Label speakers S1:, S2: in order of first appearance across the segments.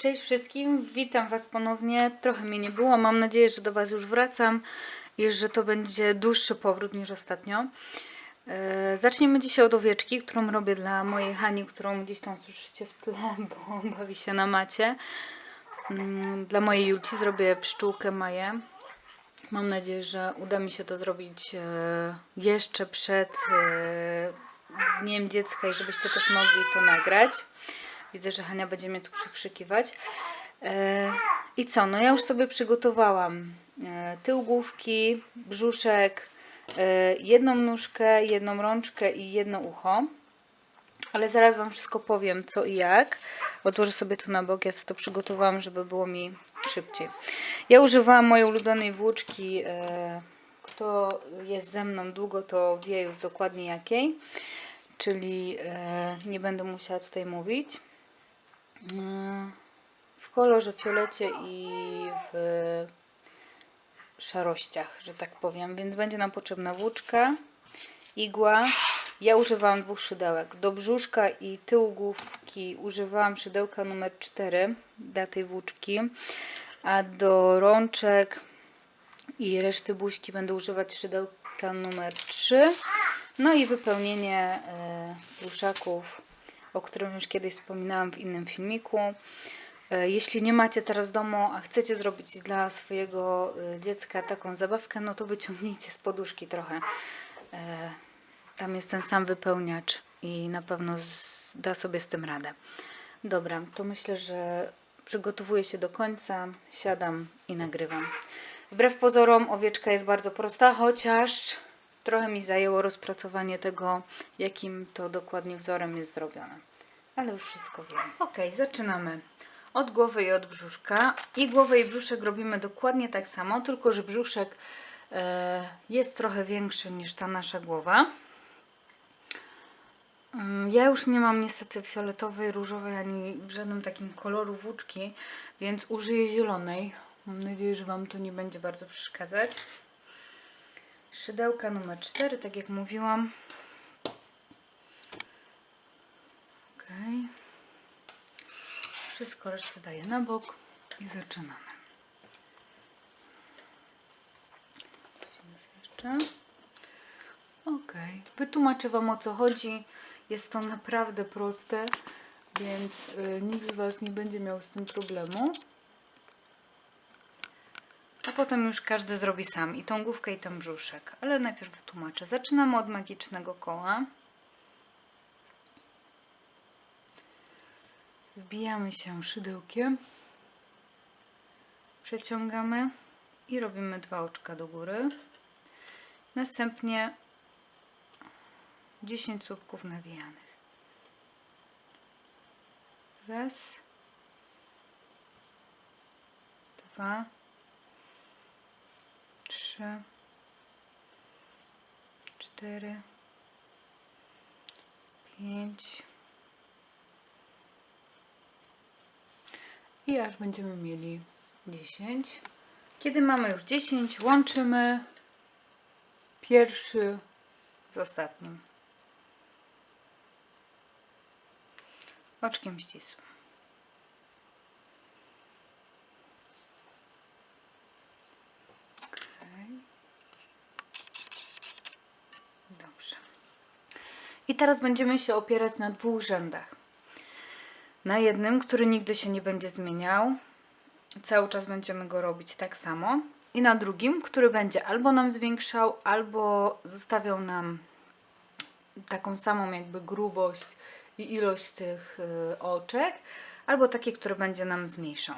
S1: Cześć wszystkim, witam Was ponownie. Trochę mnie nie było, mam nadzieję, że do Was już wracam i że to będzie dłuższy powrót niż ostatnio. E, Zaczniemy dzisiaj od owieczki, którą robię dla mojej Hani, którą gdzieś tam słyszycie w tle, bo bawi się na macie. Mm, Dla mojej Julci zrobię pszczółkę Maję. Mam nadzieję, że uda mi się to zrobić e, jeszcze przed e, Dniem Dziecka i żebyście też mogli to nagrać. Widzę, że Hania będzie mnie tu przykrzykiwać. E, I co? No ja już sobie przygotowałam e, tył główki, brzuszek, e, jedną nóżkę, jedną rączkę i jedno ucho. Ale zaraz Wam wszystko powiem, co i jak. Odłożę sobie to na bok, ja sobie to przygotowałam, żeby było mi szybciej. Ja używałam mojej ulubionej włóczki. Kto jest ze mną długo, to wie już dokładnie jakiej. Czyli nie będę musiała tutaj mówić. E, W kolorze fiolecie i w szarościach, że tak powiem. Więc będzie nam potrzebna włóczka, igła. Ja używałam dwóch szydełek. Do brzuszka i tyłu główki używałam szydełka numer 4 dla tej włóczki, a do rączek i reszty buźki będę używać szydełka numer 3. No i wypełnienie e, pluszaków, o którym już kiedyś wspominałam w innym filmiku. E, Jeśli nie macie teraz domu, a chcecie zrobić dla swojego e, dziecka taką zabawkę, no to wyciągnijcie z poduszki trochę. E, Tam jest ten sam wypełniacz i na pewno da sobie z tym radę. Dobra, to myślę, że przygotowuję się do końca, siadam i nagrywam. Wbrew pozorom owieczka jest bardzo prosta, chociaż trochę mi zajęło rozpracowanie tego, jakim to dokładnie wzorem jest zrobione. Ale już wszystko wiem. Ok, zaczynamy. Od głowy i od brzuszka. I głowę i brzuszek robimy dokładnie tak samo, tylko że brzuszek e, jest trochę większy niż ta nasza głowa. Mm, Ja już nie mam niestety fioletowej, różowej ani w żadnym takim koloru włóczki, więc użyję zielonej. Mam nadzieję, że Wam to nie będzie bardzo przeszkadzać. Szydełka numer 4, tak jak mówiłam. Ok. Wszystko resztę daję na bok i zaczynamy. Jeszcze. Ok, wytłumaczę Wam o co chodzi. Jest to naprawdę proste, więc y, nikt z Was nie będzie miał z tym problemu. A potem już każdy zrobi sam i tą główkę i ten brzuszek. Ale najpierw wytłumaczę. Zaczynamy od magicznego koła. Wbijamy się szydełkiem. Przeciągamy i robimy dwa oczka do góry. Następnie 10 słupków nawijanych. Raz, dwa, trzy, cztery, pięć i aż będziemy mieli 10. Kiedy mamy już 10, łączymy pierwszy z ostatnim. Oczkiem ścisłym. Okej. Dobrze. I teraz będziemy się opierać na dwóch rzędach. Na jednym, który nigdy się nie będzie zmieniał. Cały czas będziemy go robić tak samo. I na drugim, który będzie albo nam zwiększał, albo zostawiał nam taką samą jakby grubość i ilość tych y, oczek, albo takie, które będzie nam zmniejszał.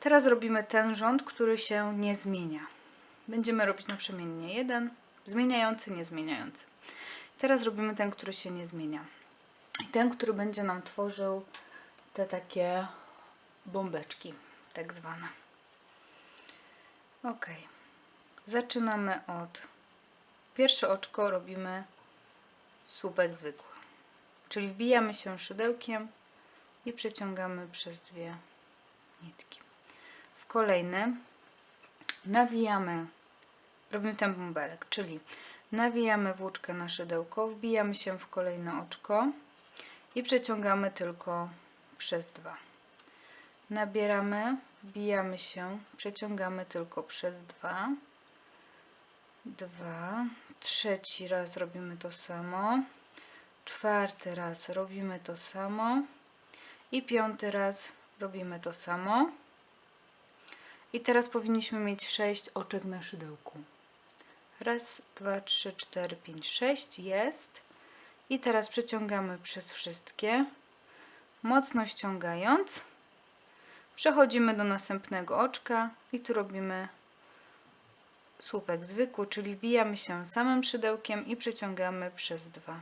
S1: Teraz robimy ten rząd, który się nie zmienia. Będziemy robić naprzemiennie jeden, zmieniający, niezmieniający. Teraz robimy ten, który się nie zmienia. Ten, który będzie nam tworzył te takie bombeczki, tak zwane. Ok. Zaczynamy od pierwsze oczko robimy słupek zwykły. Czyli wbijamy się szydełkiem i przeciągamy przez dwie nitki. W kolejny nawijamy, robimy ten bąbelek, czyli nawijamy włóczkę na szydełko, wbijamy się w kolejne oczko i przeciągamy tylko przez dwa. nabieramy, wbijamy się, przeciągamy tylko przez dwa, dwa, trzeci raz robimy to samo, czwarty raz robimy to samo i piąty raz robimy to samo. I teraz powinniśmy mieć 6 oczek na szydełku. Raz, dwa, trzy, cztery, pięć, sześć. Jest. I teraz przeciągamy przez wszystkie, mocno ściągając. Przechodzimy do następnego oczka i tu robimy słupek zwykły, czyli wbijamy się samym szydełkiem i przeciągamy przez dwa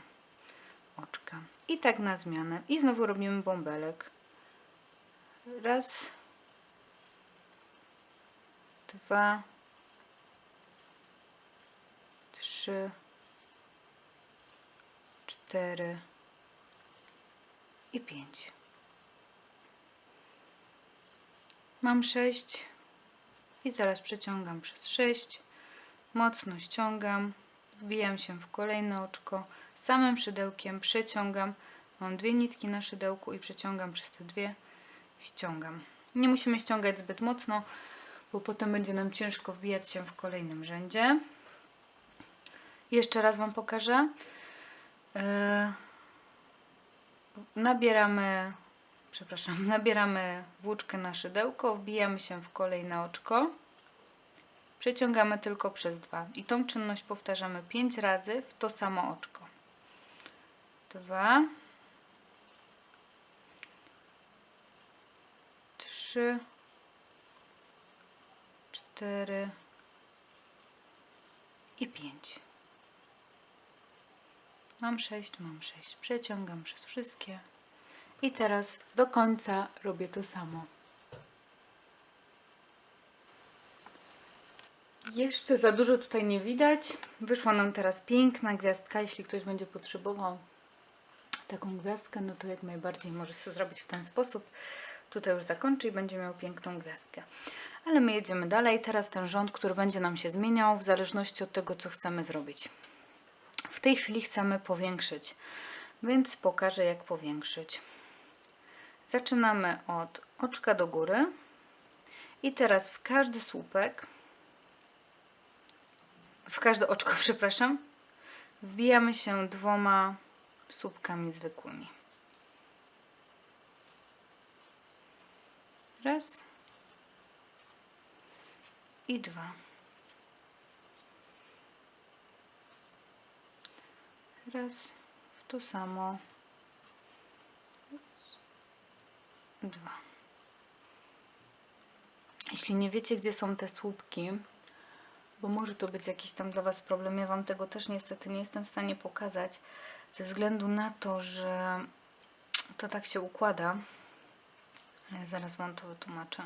S1: oczka. I tak na zmianę. I znowu robimy bąbelek. Raz, dwa, trzy, cztery i pięć. Mam sześć i teraz przeciągam przez sześć. Mocno ściągam, wbijam się w kolejne oczko, samym szydełkiem przeciągam. Mam dwie nitki na szydełku i przeciągam przez te dwie, ściągam. Nie musimy ściągać zbyt mocno, bo potem będzie nam ciężko wbijać się w kolejnym rzędzie. Jeszcze raz Wam pokażę. Yy, nabieramy, przepraszam, nabieramy włóczkę na szydełko, wbijamy się w kolejne oczko. Przeciągamy tylko przez dwa i tą czynność powtarzamy 5 razy w to samo oczko. Dwa, trzy, cztery i pięć. Mam sześć, mam sześć. Przeciągam przez wszystkie. I teraz do końca robię to samo. Jeszcze za dużo tutaj nie widać. Wyszła nam teraz piękna gwiazdka. Jeśli ktoś będzie potrzebował taką gwiazdkę, no to jak najbardziej może sobie zrobić w ten sposób. Tutaj już zakończy i będzie miał piękną gwiazdkę. Ale my jedziemy dalej. Teraz ten rząd, który będzie nam się zmieniał w zależności od tego, co chcemy zrobić. Tej chwili chcemy powiększyć, więc pokażę jak powiększyć. Zaczynamy od oczka do góry i teraz w każdy słupek, w każde oczko, przepraszam, wbijamy się dwoma słupkami zwykłymi. Raz i dwa. Raz w to samo. Dwa. Jeśli nie wiecie, gdzie są te słupki, bo może to być jakiś tam dla Was problem, ja Wam tego też niestety nie jestem w stanie pokazać, ze względu na to, że to tak się układa. Ale zaraz Wam to wytłumaczę.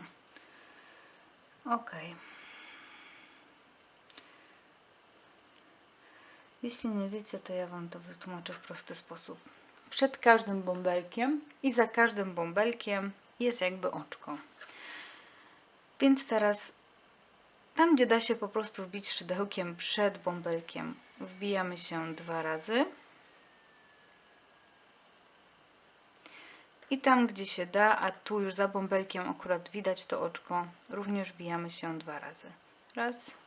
S1: Ok. Jeśli nie wiecie, to ja Wam to wytłumaczę w prosty sposób. Przed każdym bąbelkiem i za każdym bąbelkiem jest jakby oczko. Więc teraz tam, gdzie da się po prostu wbić szydełkiem przed bąbelkiem, wbijamy się dwa razy. I tam, gdzie się da, a tu już za bąbelkiem akurat widać to oczko, również wbijamy się dwa razy. Raz.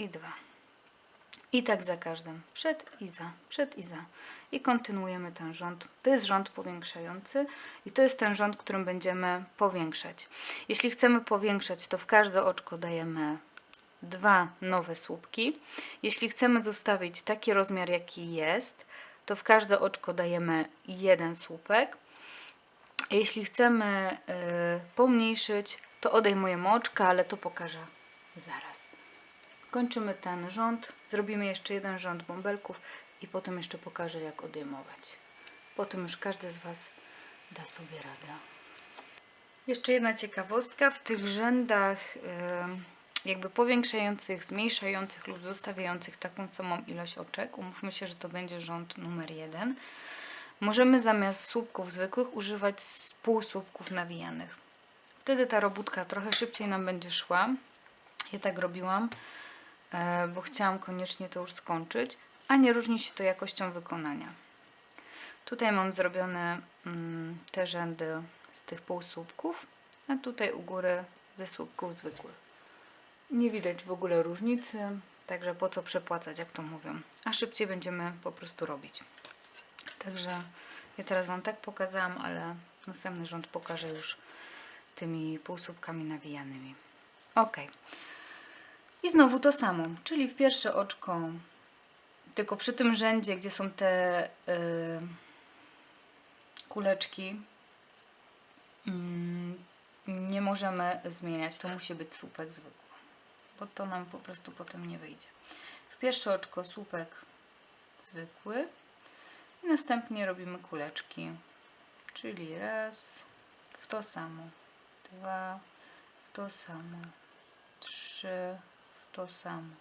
S1: I dwa. I tak za każdym. Przed i za, przed i za. I kontynuujemy ten rząd. To jest rząd powiększający i to jest ten rząd, którym będziemy powiększać. Jeśli chcemy powiększać, to w każde oczko dajemy dwa nowe słupki. Jeśli chcemy zostawić taki rozmiar, jaki jest, to w każde oczko dajemy jeden słupek. Jeśli chcemy y, pomniejszyć, to odejmujemy oczka, ale to pokażę zaraz. Kończymy ten rząd, zrobimy jeszcze jeden rząd bąbelków i potem jeszcze pokażę jak odejmować. Potem już każdy z Was da sobie radę. Jeszcze jedna ciekawostka, w tych rzędach jakby powiększających, zmniejszających lub zostawiających taką samą ilość oczek, umówmy się, że to będzie rząd numer jeden, możemy zamiast słupków zwykłych używać półsłupków nawijanych. Wtedy ta robótka trochę szybciej nam będzie szła. Ja tak robiłam, bo chciałam koniecznie to już skończyć, a nie różni się to jakością wykonania. Tutaj mam zrobione mm, te rzędy z tych półsłupków, a tutaj u góry ze słupków zwykłych. Nie widać w ogóle różnicy, także po co przepłacać, jak to mówią. A szybciej będziemy po prostu robić. Także ja teraz Wam tak pokazałam, ale następny rząd pokażę już tymi półsłupkami nawijanymi. Ok. I znowu to samo, czyli w pierwsze oczko, tylko przy tym rzędzie, gdzie są te y, kuleczki, mm, nie możemy zmieniać. To musi być słupek zwykły, bo to nam po prostu potem nie wyjdzie. W pierwsze oczko słupek zwykły i następnie robimy kuleczki, czyli raz w to samo, dwa w to samo, trzy w to samo,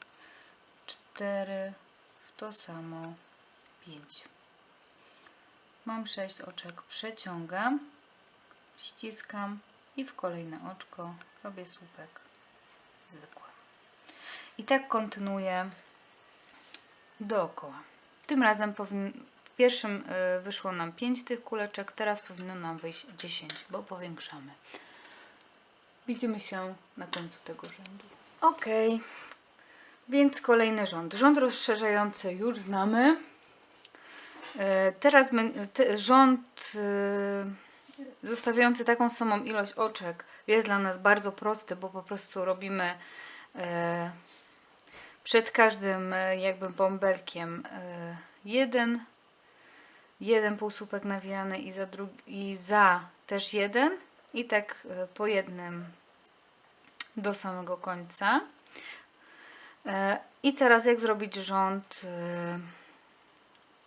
S1: cztery w to samo, pięć. Mam sześć oczek, przeciągam, ściskam i w kolejne oczko robię słupek zwykły. I tak kontynuuję dookoła. Tym razem w pierwszym y, wyszło nam 5 tych kuleczek, teraz powinno nam wyjść 10, bo powiększamy. Widzimy się na końcu tego rzędu. Ok, więc kolejny rząd. Rząd rozszerzający już znamy. Y, Teraz rząd y, zostawiający taką samą ilość oczek jest dla nas bardzo prosty, bo po prostu robimy e, przed każdym e, jakby bąbelkiem e, jeden, jeden półsłupek nawijany i za, drugi, i za też jeden i tak e, po jednym do samego końca. E, I teraz jak zrobić rząd e,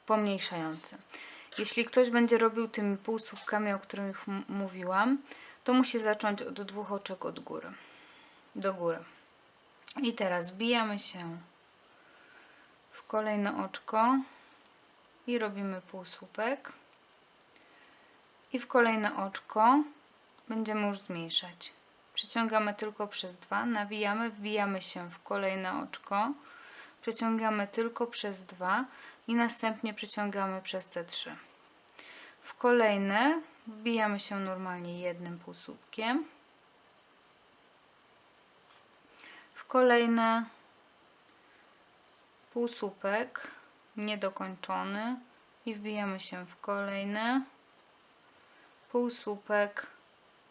S1: pomniejszający. Jeśli ktoś będzie robił tymi półsłupkami, o których mówiłam, to musi zacząć od dwóch oczek od góry, do góry. I teraz wbijamy się w kolejne oczko i robimy półsłupek. I w kolejne oczko będziemy już zmniejszać. Przeciągamy tylko przez dwa, nawijamy, wbijamy się w kolejne oczko, przeciągamy tylko przez dwa i następnie przeciągamy przez te trzy. W kolejne wbijamy się normalnie jednym półsłupkiem. W kolejne półsłupek niedokończony i wbijamy się w kolejne półsłupek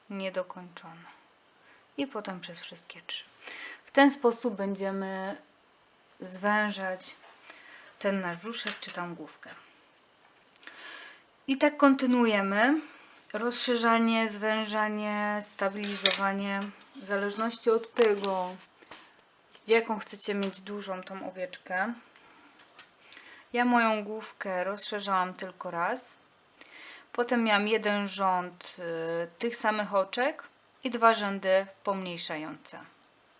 S1: niedokończony. I potem przez wszystkie trzy. W ten sposób będziemy zwężać ten nasz brzuszek czy tam główkę. I tak kontynuujemy. Rozszerzanie, zwężanie, stabilizowanie. W zależności od tego, jaką chcecie mieć dużą tą owieczkę. Ja moją główkę rozszerzałam tylko raz. Potem miałam jeden rząd y, tych samych oczek i dwa rzędy pomniejszające.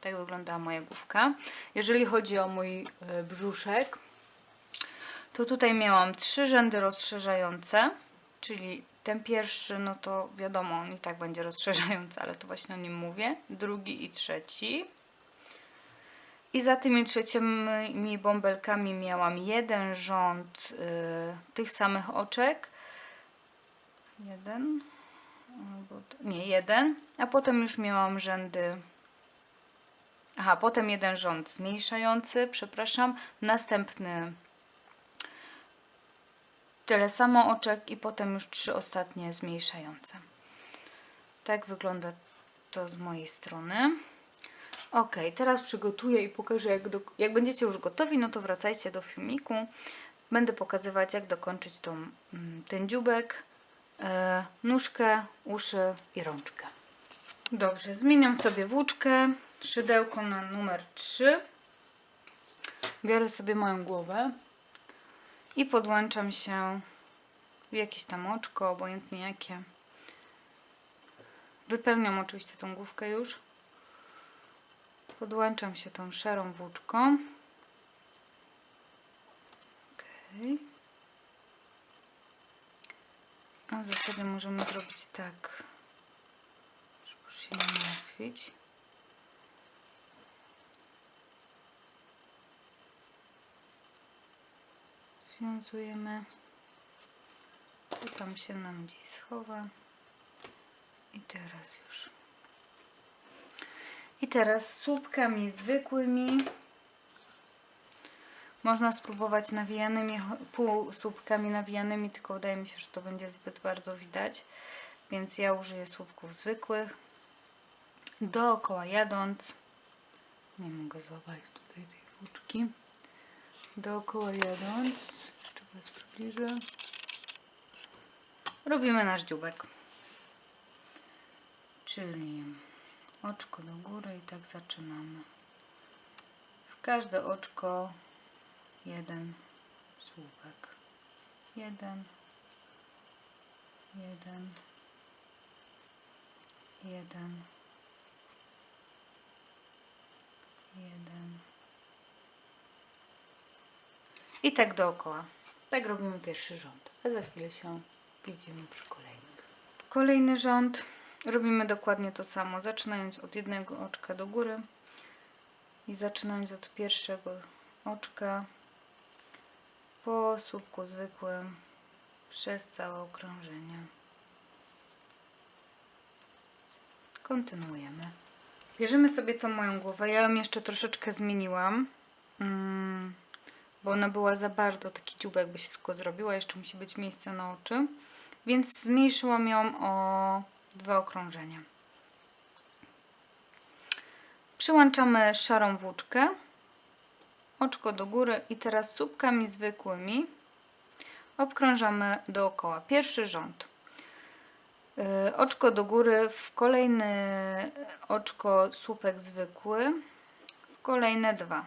S1: Tak wyglądała moja główka. Jeżeli chodzi o mój y, brzuszek, to tutaj miałam trzy rzędy rozszerzające, czyli ten pierwszy, no to wiadomo, on i tak będzie rozszerzający, ale to właśnie o nim mówię. Drugi i trzeci. I za tymi trzecimi bąbelkami miałam jeden rząd y, tych samych oczek. Jeden, nie, jeden, a potem już miałam rzędy. Aha, potem jeden rząd zmniejszający, przepraszam, następny tyle samo oczek i potem już trzy ostatnie zmniejszające. Tak wygląda to z mojej strony. Ok, teraz przygotuję i pokażę, jak, do, jak będziecie już gotowi, no to wracajcie do filmiku. Będę pokazywać, jak dokończyć tą, mm, ten dziubek, nóżkę, uszy i rączkę. Dobrze, zmieniam sobie włóczkę, szydełko na numer 3. Biorę sobie moją głowę i podłączam się w jakieś tam oczko, obojętnie jakie. Wypełniam oczywiście tą główkę już. Podłączam się tą szarą włóczką. Okay. A zasadzie możemy zrobić tak, żeby już się nie martwić. Związujemy. Tu tam się nam gdzieś schowa. I teraz już. I teraz słupkami zwykłymi. Można spróbować nawijanymi, półsłupkami nawijanymi, tylko wydaje mi się, że to będzie zbyt bardzo widać. Więc ja użyję słupków zwykłych. Dookoła jadąc. Nie mogę złapać tutaj tej włóczki. Dookoła jadąc. Jeszcze Was przybliżę. Robimy nasz dziubek. Czyli oczko do góry i tak zaczynamy. W każde oczko jeden słupek. Jeden, jeden, jeden, jeden. I tak dookoła. Tak robimy pierwszy rząd. A za chwilę się widzimy przy kolejnym. Kolejny rząd. Robimy dokładnie to samo, zaczynając od jednego oczka do góry i zaczynając od pierwszego oczka po słupku zwykłym przez całe okrążenie. Kontynuujemy. Bierzemy sobie tą moją głowę. Ja ją jeszcze troszeczkę zmieniłam, mm, bo ona była za bardzo taki dziubek, by się tylko zrobiła. Jeszcze musi być miejsce na oczy. Więc zmniejszyłam ją o dwa okrążenia. Przyłączamy szarą włóczkę, oczko do góry i teraz słupkami zwykłymi obkrążamy dookoła. Pierwszy rząd. Yy, Oczko do góry, w kolejny oczko słupek zwykły, w kolejne dwa.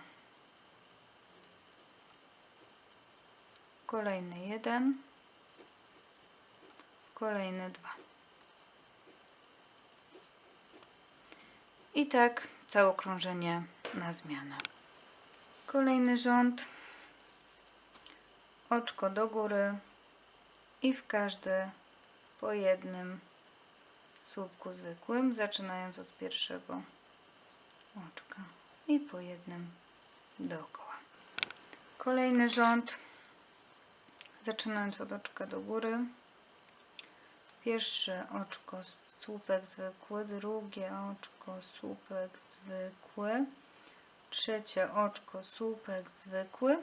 S1: Kolejny jeden, kolejne dwa. I tak całe okrążenie na zmianę. Kolejny rząd. Oczko do góry i w każdy po jednym słupku zwykłym, zaczynając od pierwszego oczka i po jednym dookoła. Kolejny rząd, zaczynając od oczka do góry. Pierwsze oczko, słupek zwykły, drugie oczko, słupek zwykły, trzecie oczko, słupek zwykły,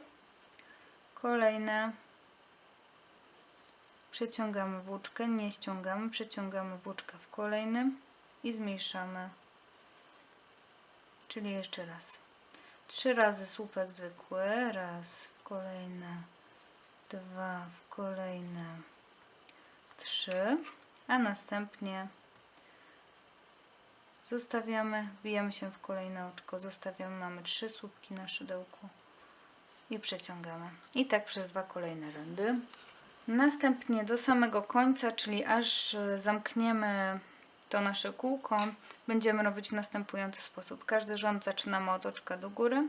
S1: kolejne. Przeciągamy włóczkę, nie ściągamy, przeciągamy włóczkę w kolejnym i zmniejszamy, czyli jeszcze raz. Trzy razy słupek zwykły, raz w kolejne, dwa w kolejne, trzy, a następnie zostawiamy, wbijamy się w kolejne oczko, zostawiamy, mamy trzy słupki na szydełku i przeciągamy. I tak przez dwa kolejne rzędy. Następnie do samego końca, czyli aż e, zamkniemy to nasze kółko, będziemy robić w następujący sposób. Każdy rząd zaczynamy od oczka do góry.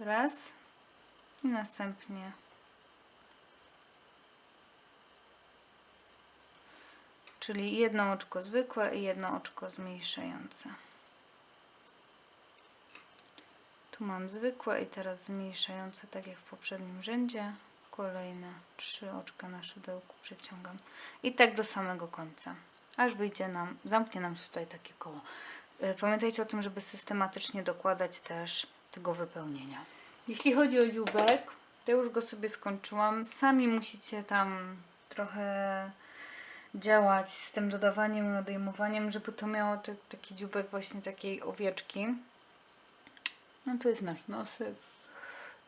S1: Raz. I następnie czyli jedno oczko zwykłe i jedno oczko zmniejszające. Tu mam zwykłe i teraz zmniejszające, tak jak w poprzednim rzędzie. Kolejne trzy oczka na szydełku przeciągam. I tak do samego końca, aż wyjdzie nam, zamknie nam się tutaj takie koło. Y, Pamiętajcie o tym, żeby systematycznie dokładać też tego wypełnienia. Jeśli chodzi o dziubek, to już go sobie skończyłam. Sami musicie tam trochę działać z tym dodawaniem i odejmowaniem, żeby to miało te- taki dziubek właśnie takiej owieczki. No tu jest nasz nosek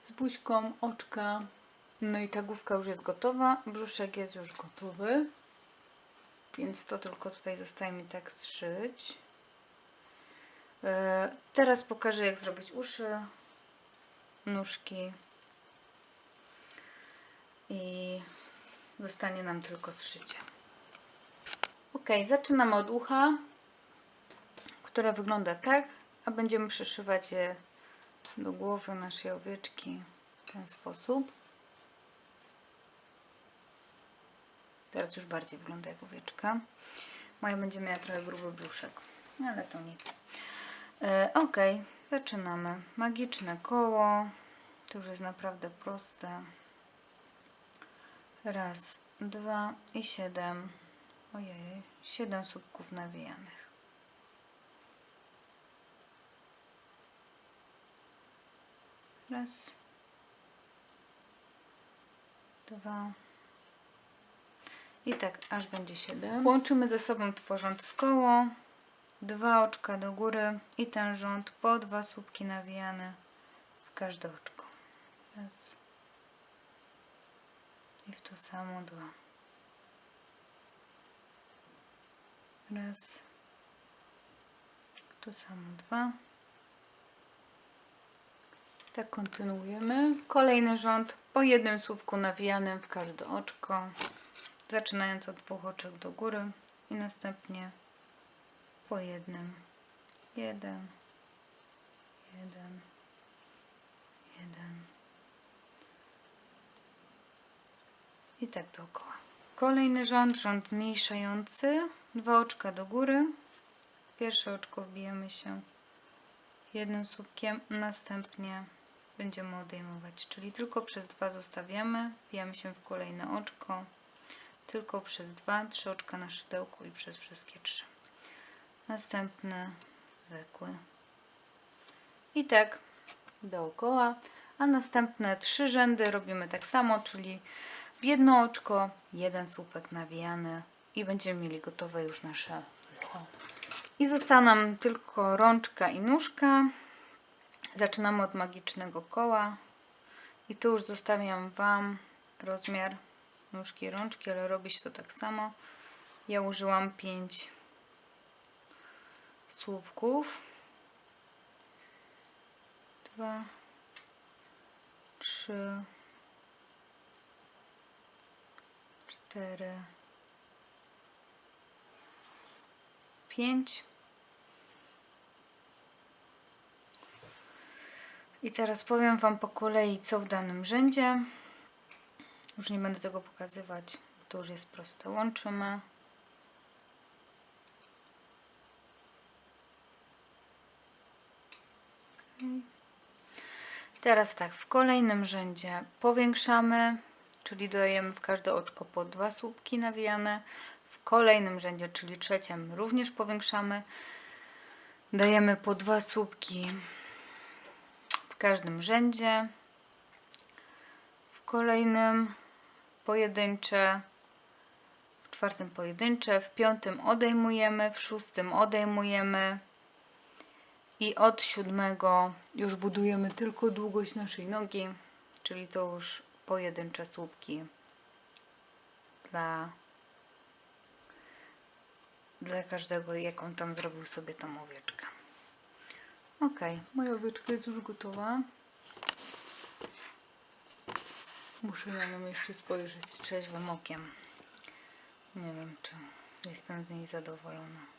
S1: z buźką, oczka. No i ta główka już jest gotowa, brzuszek jest już gotowy. Więc to tylko tutaj zostaje mi tak zszyć. E, Teraz pokażę jak zrobić uszy, nóżki i zostanie nam tylko zszycie. Ok, zaczynamy od ucha, które wygląda tak, a będziemy przyszywać je do głowy naszej owieczki w ten sposób. Teraz już bardziej wygląda jak owieczka. Moja będzie miała trochę gruby brzuszek, ale to nic. E, ok, zaczynamy. Magiczne koło. To już jest naprawdę proste. Raz, dwa i siedem. Ojej, siedem słupków nawijanych. Raz, dwa. I tak, aż będzie siedem. Łączymy ze sobą tworząc koło. Dwa oczka do góry i ten rząd po dwa słupki nawijane w każde oczko. Raz. I w to samo dwa. Raz. W to samo dwa. Tak kontynuujemy. Kolejny rząd po jednym słupku nawijanym w każde oczko. Zaczynając od dwóch oczek do góry i następnie po jednym. Jeden. Jeden. Jeden. I tak dookoła. Kolejny rząd, rząd zmniejszający. Dwa oczka do góry. W pierwsze oczko wbijemy się jednym słupkiem, następnie będziemy odejmować, czyli tylko przez dwa zostawiamy, wbijamy się w kolejne oczko, tylko przez dwa, trzy oczka na szydełku i przez wszystkie trzy. Następny zwykły. I tak dookoła, a następne trzy rzędy robimy tak samo, czyli w jedno oczko, jeden słupek nawijany i będziemy mieli gotowe już nasze ucho. I została nam tylko rączka i nóżka. Zaczynamy od magicznego koła. I tu już zostawiam Wam rozmiar nóżki rączki, ale robi się to tak samo. Ja użyłam 5 słupków. Dwa, trzy, cztery, pięć. I teraz powiem Wam po kolei, co w danym rzędzie. Już nie będę tego pokazywać, to już jest proste. Łączymy. Teraz tak, w kolejnym rzędzie powiększamy, czyli dodajemy w każde oczko po dwa słupki nawijane. W kolejnym rzędzie, czyli trzecim, również powiększamy. Dajemy po dwa słupki w każdym rzędzie. W kolejnym pojedyncze, w czwartym pojedyncze, w piątym odejmujemy, w szóstym odejmujemy i od siódmego już budujemy tylko długość naszej nogi, czyli to już pojedyncze słupki dla, dla każdego, jaką tam zrobił sobie tą owieczkę. Ok, moja owieczka jest już gotowa. Muszę na nią jeszcze spojrzeć trzeźwym okiem. Nie wiem, czy jestem z niej zadowolona.